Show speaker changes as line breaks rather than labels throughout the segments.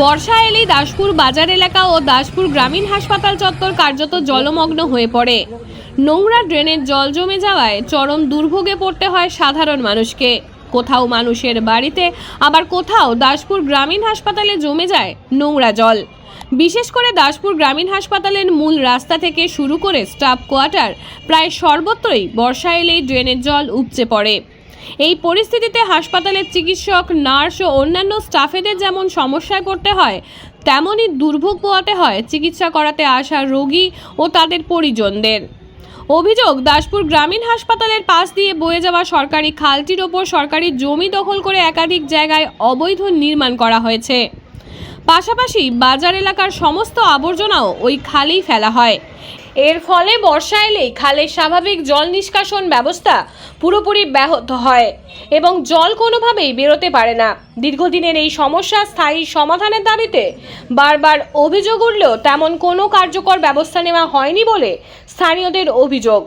বর্ষা এলেই দাসপুর বাজার এলাকা ও দাসপুর গ্রামীণ হাসপাতাল চত্বর কার্যত জলমগ্ন হয়ে পড়ে। নোংরা ড্রেনের জল জমে যাওয়ায় চরম দুর্ভোগে পড়তে হয় সাধারণ মানুষকে। কোথাও মানুষের বাড়িতে, আবার কোথাও দাসপুর গ্রামীণ হাসপাতালে জমে যায় নোংরা জল। বিশেষ করে দাসপুর গ্রামীণ হাসপাতালের মূল রাস্তা থেকে শুরু করে স্টাফ কোয়ার্টার প্রায় সর্বত্রই বর্ষা এলেই ড্রেনের জল উপচে পড়ে। এই পরিস্থিতিতে হাসপাতালের চিকিৎসক, নার্স ও অন্যান্য স্টাফেদের যেমন সমস্যায় পড়তে হয়, তেমনই দুর্ভোগ পোয়াতে হয় চিকিৎসা করাতে আসা রোগী ও তাদের পরিজনদের। অভিযোগ, দাসপুর গ্রামীণ হাসপাতালের পাশ দিয়ে বয়ে যাওয়া সরকারি খালটির ওপর সরকারি জমি দখল করে একাধিক জায়গায় অবৈধ নির্মাণ করা হয়েছে। পাশাপাশি বাজার এলাকার সমস্ত আবর্জনাও ওই খালেই ফেলা হয়। এর ফলে বর্ষা এলেই খালের স্বাভাবিক জল নিষ্কাশন ব্যবস্থা পুরোপুরি ব্যাহত হয় এবং জল কোনোভাবেই বেরোতে পারে না। দীর্ঘদিনের এই সমস্যা স্থায়ী সমাধানের দাবিতে বারবার অভিযোগ উঠলেও তেমন কোনো কার্যকর ব্যবস্থা নেওয়া হয়নি বলে স্থানীয়দের অভিযোগ।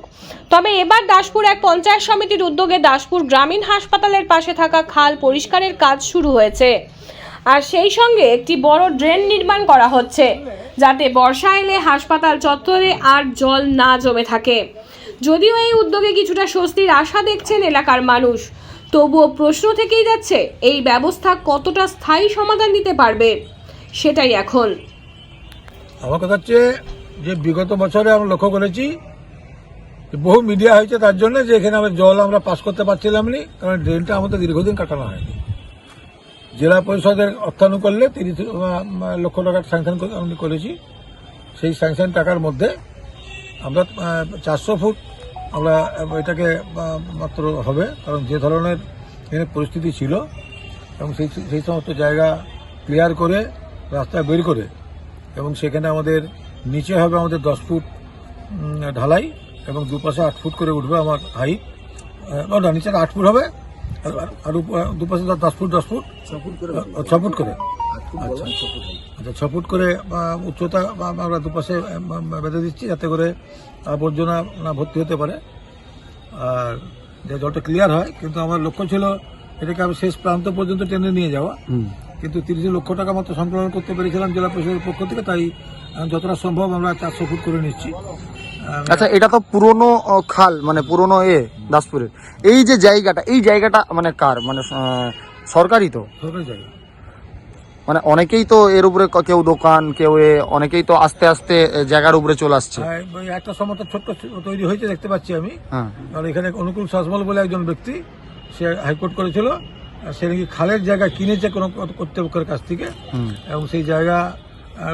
তবে এবার দাসপুর এক পঞ্চায়েত সমিতির উদ্যোগে দাসপুর গ্রামীণ হাসপাতালের পাশে থাকা খাল পরিষ্কারের কাজ শুরু হয়েছে। আর সেই সঙ্গে একটি বড় ড্রেন নির্মাণ করা হচ্ছে, যাতে বর্ষা এলে হাসপাতাল চত্বরে আর জল না জমে থাকে। যদিও এই উদ্যোগে কিছুটা স্বস্তির আশা দেখছেন এলাকার মানুষ, তবুও প্রশ্ন থেকেই যাচ্ছে, এই ব্যবস্থা কতটা স্থায়ী সমাধান দিতে পারবে, সেটাই এখন।
আমার কথা হচ্ছে যে বিগত বছরে আমরা লক্ষ্য করেছি বহু মিডিয়া হয়েছে তার জন্য যে এখানে আমরা জল আমরা পাস করতে পারছিলাম না, কারণ ড্রেনটা আমাদের দীর্ঘদিন কাটানো হয়নি। জেলা পরিষদের অর্থানুকূল্যে তিরিশ লক্ষ টাকার স্যাংশন আমি করেছি। সেই স্যাংশন টাকার মধ্যে আমরা চারশো ফুট আমরা এটাকে মাত্র হবে। কারণ যে ধরনের এখানে পরিস্থিতি ছিল এবং সেই সেই সমস্ত জায়গা ক্লিয়ার করে, রাস্তা বের করে এবং সেখানে আমাদের নিচে হবে আমাদের দশ ফুট ঢালাই এবং দুপাশে আট ফুট করে উঠবে আমার হাইট না, নিচে আট ফুট হবে। আর- দুপাশে দশ ফুট দশ ফুট ও, ছ ফুট করে? আচ্ছা আচ্ছা ছ ফুট করে উচ্চতা বা আমরা দুপাশে বেঁধে দিচ্ছি যাতে করে আবর্জনা না ভর্তি হতে পারে। আর যে জলটা ক্লিয়ার হয় কিন্তু আমার লক্ষ্য ছিল এটাকে আমি শেষ প্রান্ত পর্যন্ত টেনে নিয়ে যাওয়া। কিন্তু তিরিশ লক্ষ টাকা মতো সংকলন করতে পেরেছিলাম জেলা পরিষদের পক্ষ থেকে তাই যতটা সম্ভব আমরা চারশো ফুট করে নিচ্ছি।
আচ্ছা এটা তো পুরনো খাল মানে পুরনো এ দাসপুরের। এই যে জায়গাটা এই জায়গাটা মানে কার? মানে সরকারি তো? মানে অনেকেই তো এর উপরে কেউ দোকান কেউ এ অনেকেই তো আস্তে আস্তে জায়গার উপরে চলে আসছে।
একটা সময় তো ছোট্ট তৈরি হয়েছে দেখতে পাচ্ছি আমি।
হ্যাঁ।
এখানে অনুকূল শাসমল বলে একজন ব্যক্তি সে হাইকোর্ট করেছিল সে নাকি খালের জায়গা কিনেছে কোনো কর্তৃপক্ষের কাছ থেকে। এবং সেই জায়গা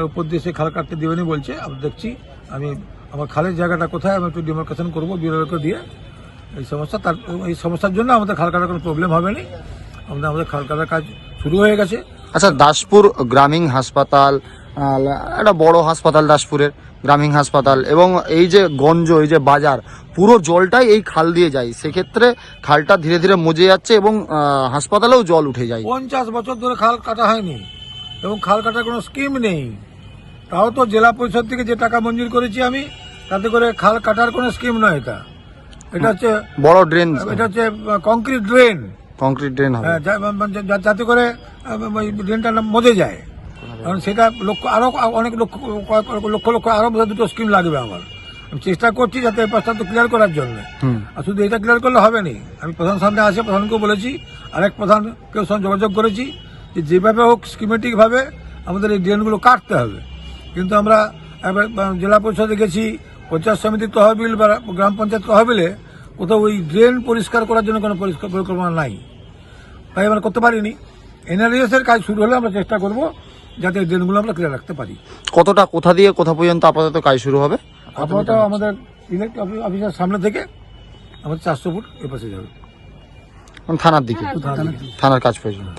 উপর দিয়ে সে খাল কাটতে দেবেনি বলছে। আমি দেখছি আমি আমার খালের জায়গাটা কোথায় আমি একটু ডিমার্কেশন করব বিরোধকে দিয়ে। এই সমস্যা তার এই সমস্যার জন্য আমাদের খাল কাটার কোনো প্রবলেম হবে না আমাদের আমাদের খাল কাটার কাজ শুরু হয়ে গেছে।
আচ্ছা দাসপুর গ্রামীণ হাসপাতাল একটা বড় হাসপাতাল দাসপুরের গ্রামীণ হাসপাতাল এবং এই যে গঞ্জ এই যে বাজার পুরো জলটাই এই খাল দিয়ে যায়। সেক্ষেত্রে খালটা ধীরে ধীরে মজে যাচ্ছে এবং হাসপাতালেও জল উঠে যায়।
পঞ্চাশ বছর ধরে খাল কাটা হয়নি এবং খাল কাটার কোনো স্কিম নেই। তাও তো জেলা পরিষদ থেকে যে টাকা মঞ্জুর করেছি আমি তাতে করে খাল কাটার কোনো স্কিম নয় এটা। এটা হচ্ছে
বড় ড্রেন
এটা হচ্ছে কংক্রিট ড্রেন
কংক্রিট ড্রেন হবে।
যাতে করে ড্রেনটা মজে যায়। কারণ সেটা লক্ষ আরও অনেক লক্ষ লক্ষ লক্ষ আরও দুটো স্কিম লাগবে আমার। আমি চেষ্টা করছি যাতে এই প্রস্তাব ক্লিয়ার করার জন্য। আর শুধু এটা ক্লিয়ার করলে হবে না। আমি প্রধান সামনে আসে প্রধানকেও বলেছি আরেক প্রধানকেও সঙ্গে যোগাযোগ করেছি যে যেভাবে হোক স্কিমেটিক ভাবে আমাদের এই ড্রেনগুলো কাটতে হবে। কিন্তু আমরা এবার, জেলা পরিষদে গেছি পঞ্চায়েত সমিতির তহবিল বা গ্রাম পঞ্চায়েত তহবিলে কোথাও ওই ড্রেন পরিষ্কার করার জন্য কোনো পরিকল্পনা নাই। তাই আমরা করতে পারিনি। এনআরএস এর কাজ শুরু হলে আমরা চেষ্টা করব যাতে ড্রেনগুলো আমরা ক্লিয়ার রাখতে পারি।
কতটা কোথা দিয়ে কোথা পর্যন্ত আপাতত কাজ শুরু হবে?
আপাতত আমাদের ইলেক্ট অফিসের সামনে থেকে আমাদের চারশো ফুট এ পাশে যাবে।
মানে থানার দিকে? থানার কাজ পর্যন্ত